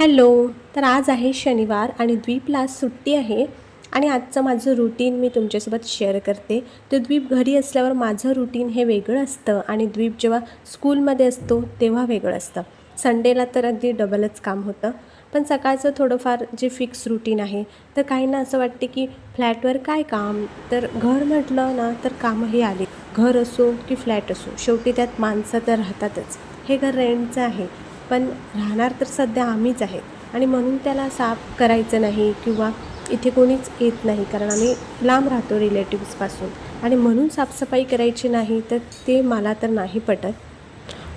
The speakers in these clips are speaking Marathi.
हॅलो तर आज आहे शनिवार आणि द्वीपला सुट्टी आहे आणि आजचं माझं रुटीन मी तुमच्यासोबत शेअर करते. तर द्वीप घरी असल्यावर माझं रुटीन हे वेगळं असतं आणि द्वीप जेव्हा स्कूलमध्ये असतो तेव्हा वेगळं असतं. संडेला तर अगदी डबलच काम होतं. पण सकाळचं थोडंफार जे फिक्स रुटीन आहे तर काहींना असं वाटते की फ्लॅटवर काय काम? तर घर म्हटलं ना तर कामंही आली. घर असो की फ्लॅट असो शेवटी त्यात माणसं तर राहतातच. हे घर रेंटचं आहे. पण राहणार तर सध्या आम्हीच आहेत. आणि म्हणून त्याला साफ करायचं नाही किंवा इथे कोणीच येत नाही कारण आम्ही लांब राहतो रिलेटिव्सपासून आणि म्हणून साफसफाई करायची नाही तर ते मला तर नाही पटत.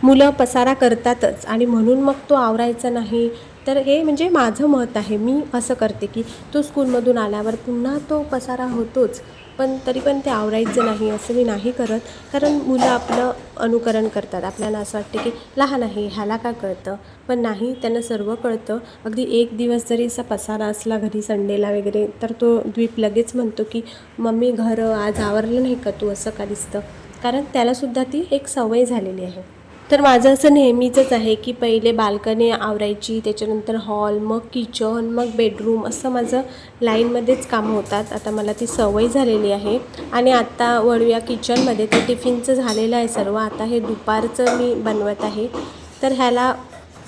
मुलं पसारा करतातच आणि म्हणून मग तो आवरायचा नाही तर हे म्हणजे माझं मत आहे. मी असं करते की तो स्कूलमधून आल्यावर पुन्हा तो पसारा होतोच. पण तरी पण ते आवरायचं नाही असं मी नाही करत. कारण मुलं आपलं अनुकरण करतात. आपल्याला असं वाटतं की लहान आहे ह्याला का कळतं? पण नाही त्यांना सर्व कळतं. अगदी एक दिवस जरी असा पसारा असला घरी संडेला वगैरे तर तो द्वीप लगेच म्हणतो की मम्मी घर आज आवरलं नाही का तू? असं का दिसतं? कारण त्यालासुद्धा ती एक सवय झालेली आहे. तर माझं असं नेहमीचंच आहे की पहिले बाल्कनी आवरायची त्याच्यानंतर हॉल मग किचन मग बेडरूम असं माझं लाईनमध्येच कामं होतात. आता मला ती सवय झालेली आहे. आणि आत्ता वळूया किचनमध्ये. तर टिफिनचं झालेलं आहे सर्व. आता हे दुपारचं मी बनवत आहे. तर ह्याला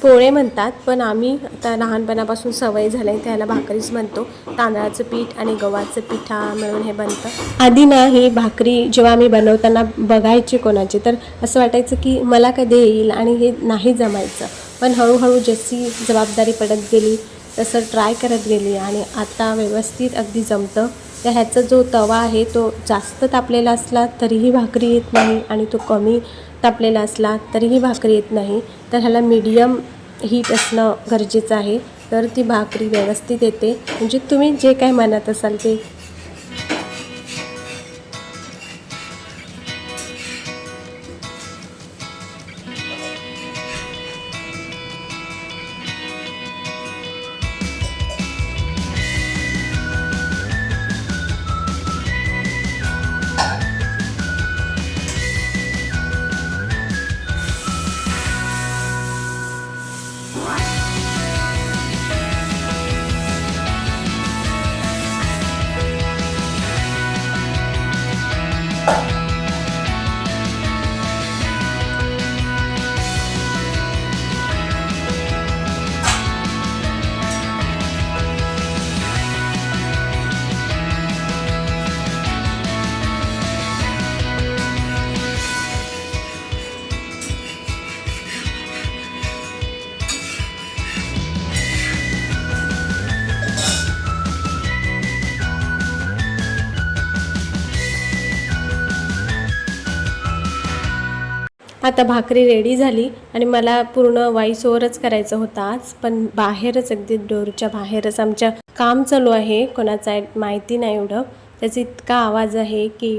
पोळे म्हणतात पण आम्ही आता लहानपणापासून सवय झाली आहे त्याला भाकरीच म्हणतो. तांदळाचं पीठ आणि गव्हाचं पिठा मिळून हे बनतं. आधी ना ही भाकरी जेव्हा आम्ही बनवताना बघायची कोणाची तर असं वाटायचं की मला कधी येईल आणि हे नाही जमायचं. पण हळूहळू जशी जबाबदारी पडत गेली तसं ट्राय करत गेली आणि आता व्यवस्थित अगदी जमतं. तर ह्याचा जो तवा आहे तो जास्त तापलेला असला तरीही भाकरी येत नाही आणि तो कमी तापलेला असला तरीही भाकरी येत नाही. तर ह्याला मीडियम हीट असणं गरजेचं आहे. तर ती भाकरी व्यवस्थित येते. म्हणजे तुम्ही जे काय म्हणत असाल ते आता भाकरी रेडी झाली आणि मला पूर्ण वाईस ओव्हरच करायचं होतं आज पण बाहेरच अगदी डोरच्या बाहेरच आमच्या काम चालू आहे कोणाचा माहिती नाही एवढं. त्याचा इतका आवाज आहे की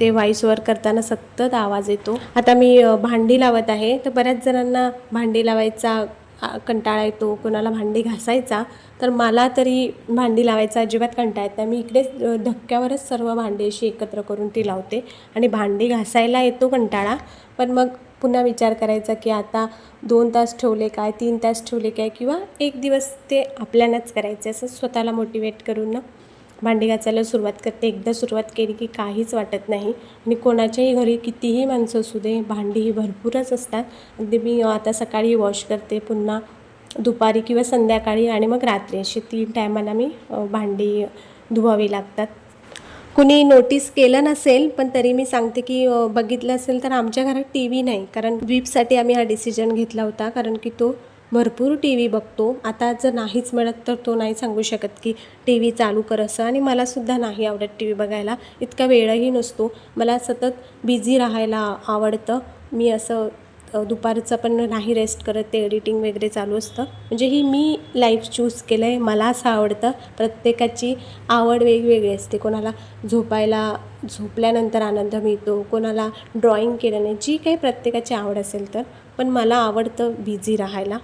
ते व्हॉइस ओव्हर करताना सतत आवाज येतो. आता मी भांडी लावत आहे तर बऱ्याच जणांना भांडी लावायचा हा कंटाळा येतो कोणाला भांडी घासायचा तर मला तरी भांडी लावायचा अजिबात कंटाळा येत नाही. मी इकडेच धक्क्यावरच सर्व भांडी अशी एकत्र करून ती लावते आणि भांडी घासायला येतो कंटाळा. पण मग पुन्हा विचार करायचा की आता दोन तास ठेवले काय तीन तास ठेवले काय किंवा एक दिवस ते आपल्यालाच करायचे असं स्वतःला मोटिवेट करून ना भांडी घासायला सुरुवात करते. एकदा सुरुवात केली की काहीच वाटत नाही. आणि कोणाच्याही घरी कितीही माणसं असू दे भांडी ही भरपूरच असतात. अगदी मी आता सकाळी वॉश करते पुन्हा दुपारी किंवा संध्याकाळी आणि मग रात्री अशी तीन टायमाला मी भांडी धुवावी लागतात. कुणी नोटीस केलं नसेल पण तरी मी सांगते की बघितलं असेल तर आमच्या घरात टी व्ही नाही. कारण द्वीपसाठी आम्ही हा डिसिजन घेतला होता. कारण की तो भरपूर टी व्ही बघतो. आता जर नाहीच मिळत तर तो नाही सांगू शकत की टी व्ही चालू कर असं. आणि मलासुद्धा नाही आवडत टी व्ही बघायला. इतका वेळही नसतो. मला सतत बिझी राहायला आवडतं. मी असं दुपारचं पण नाही रेस्ट करत. ते एडिटिंग वगैरे चालू असतं. म्हणजे ही मी लाईफ चूज केलं आहे मला असं आवडतं. प्रत्येकाची आवड वेगवेगळी असते. कोणाला झोपायला झोपल्यानंतर आनंद मिळतो. कोणाला ड्रॉईंग केल्याने जी काही प्रत्येकाची आवड असेल तर. पण मला आवडतं बिझी राहायला.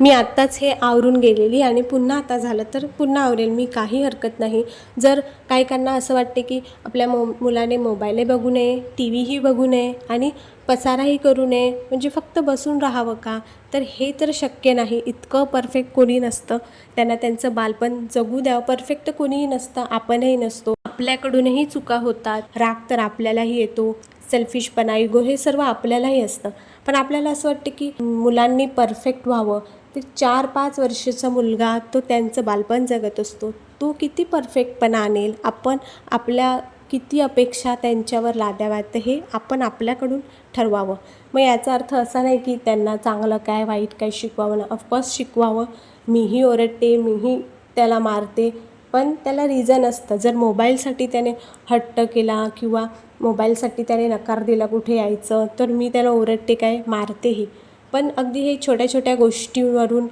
मी आत्ताच हे आवरून गेलेली आणि पुन्हा आता झालं तर पुन्हा आवरेल. मी काही हरकत नाही. जर काहीकांना असं वाटते की आपल्या मो मुलाने मोबाईलही बघू नये टी व्हीही बघू नये आणि पसाराही करू नये म्हणजे फक्त बसून राहावं का? तर हे तर शक्य नाही. इतकं परफेक्ट कोणी नसतं. त्यांना त्यांचं बालपण जगू द्यावं. परफेक्ट कोणीही नसतं. आपणही नसतो. आपल्याकडूनही चुका होतात. राग तर आपल्यालाही येतो. सेल्फिशपणा इगो हे सर्व आपल्यालाही असतं. पण आपल्याला असं वाटतं की मुलांनी परफेक्ट व्हावं. ते चार पाच वर्षाचा मुलगा तो त्यांचं बालपण जगत असतो. तो किती परफेक्टपणा आणेल आपण आपल्या किती अपेक्षा त्यांच्यावर लादाव्यात हे आपण आपल्याकडून ठरवावं. मग याचा अर्थ असा नाही की त्यांना चांगलं काय वाईट काय शिकवावं ना. ऑफकोर्स शिकवावं. मीही ओरडते मीही त्याला मारते पण त्याला रिझन असतं. जर मोबाईलसाठी त्याने हट्ट केला किंवा मोबाईलसाठी त्याने नकार दिला कुठे यायचं तर मी त्याला ओरडते काय मारतेही. पण अगदी हे छोट्या छोट्या गोष्टींवरून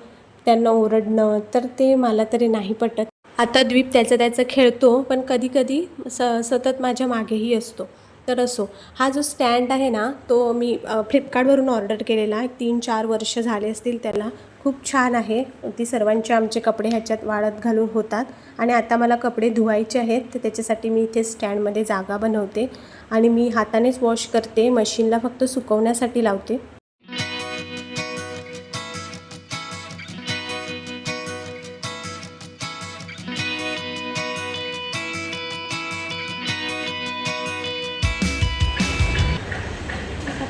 त्यांना ओरडणं तर ते मला तरी नाही पटत. आता द्वीप त्याचं त्याचं खेळतो पण कधी कधी स सतत माझ्या मागेही असतो. तर असो हा जो स्टँड आहे ना तो मी फ्लिपकार्टवरून ऑर्डर केलेला एक तीन चार वर्ष झाले असतील त्याला. खूप छान आहे. ती सर्वांचे आमचे कपडे ह्याच्यात वाळत घालून होतात. आणि आता मला कपडे धुवायचे आहेत तर त्याच्यासाठी मी इथे स्टँडमध्ये जागा बनवते. आणि मी हातानेच वॉश करते मशीनला फक्त सुकवण्यासाठी लावते.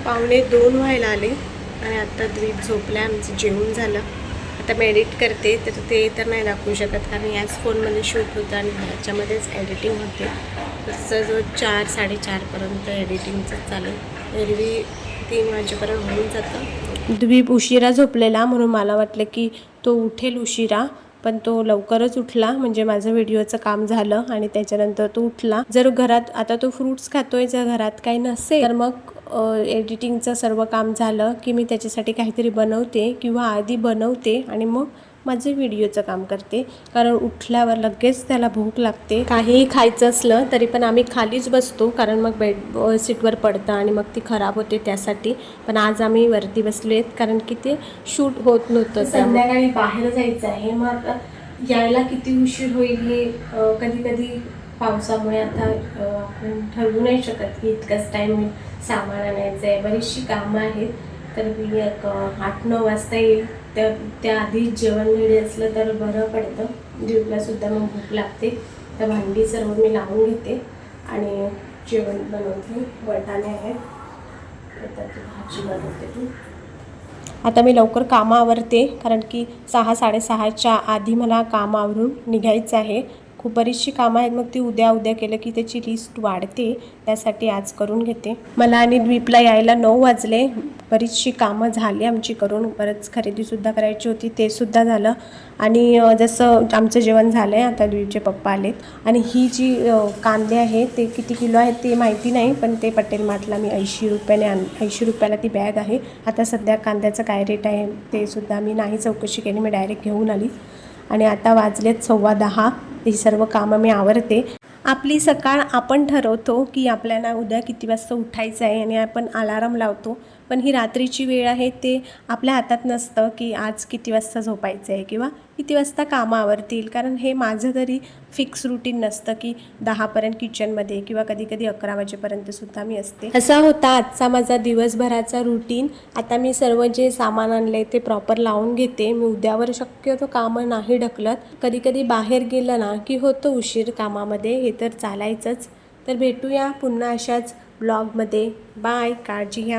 पावणे दोन व्हायला आले आणि आता द्वीप झोपल्या आमचं जेवण झालं. आता मी एडिट करते तर ते तर नाही दाखवू शकत कारण याच फोनमध्ये शूट होतं आणि ह्याच्यामध्येच एडिटिंग होते. तसं जो चार साडेचारपर्यंत एडिटिंगचं चालेल एरवी तीन वाजेपर्यंत होऊन जातं. द्वीप उशिरा झोपलेला म्हणून मला वाटलं की तो उठेल उशिरा पण तो लवकरच उठला. म्हणजे माझं व्हिडिओचं काम झालं आणि त्याच्यानंतर तो उठला. जर घरात आता तो फ्रूट्स खातोय जर घरात काही नसेल तर मग एडिटिंगचं सर्व काम झालं की मी त्याच्यासाठी काहीतरी बनवते किंवा आधी बनवते आणि मग माझं व्हिडिओचं काम करते. कारण उठल्यावर लगेच त्याला भूक लागते. काहीही खायचं असलं तरी पण आम्ही खालीच बसतो कारण मग बेड सीटवर पडतं आणि मग ती खराब होते त्यासाठी. पण आज आम्ही वरती बसलेत कारण की ते शूट होत नव्हतं संध्याकाळी बाहेर जायचं आहे. मग यायला किती उशीर होईल हे कधी कधी पावसामुळे आता आपण ठरवू नाही शकत की इतकाच टाईम सामान आणायचं आहे. बरीचशी कामं आहेत. तर मी एक आठ नऊ वाजता येईल. त्या त्याआधी जेवण वेळी असलं तर बरं पडतं. जीवलासुद्धा मग भूक लागते. तर भांडी सर्व मी लावून घेते आणि जेवण बनवते. वटाणे आहेत. त्याची भाजी बनवते ती आता मी लवकर कामं आवरते कारण की सहा साडेसहाच्या आधी मला कामावरून आवरून निघायचं आहे. खूप बरीचशी कामं आहेत. मग ती उद्या उद्या केलं की त्याची लिस्ट वाढते. त्यासाठी आज करून घेते. मला आणि द्वीपला यायला नऊ वाजले. बरीचशी कामं झाली आमची करून. बरंच खरेदीसुद्धा करायची होती. ते सुद्धा झालं. आणि जसं आमचं जेवण झालं आहे आता द्वीपचे पप्पा आलेत. आणि ही जी कांदे आहे ते किती किलो आहेत ते माहिती नाही. पण ते पटेल मार्टला मी ऐंशी रुपयाने आण ऐंशी रुपयाला ती बॅग आहे. आता सध्या कांद्याचं काय रेट आहे ते सुद्धा मी नाही चौकशी केली. मी डायरेक्ट घेऊन आली. आणि आता वाजलेत सव्वा दहा. ही सर्व कामं मी आवरते. आपली सकाळ आपण ठरवतो की आपल्याला उद्या किती वाजता उठायचं आहे आणि आपण अलाराम लावतो. पण ही रात्रीची वेळ आहे ते आपल्या हातात नसतं की आज किती वाजता झोपायचं आहे किंवा किती वाजता कामं आवरतील. कारण हे माझं तरी फिक्स रुटीन नसतं की दहापर्यंत किचनमध्ये किंवा कधी कधी अकरा वाजेपर्यंत सुद्धा मी असते. असा होता आजचा माझा दिवसभराचा रुटीन आता मी सर्व जे सामान आणले ते प्रॉपर लावून घेते. मी उद्यावर शक्यतो कामं नाही ढकलत. कधी कधी बाहेर गेलं ना की होतो उशीर कामामध्ये हे तर चालायचंच. तर भेटूया पुन्हा अशाच ब्लॉगमध्ये. बाय काळजी घ्या.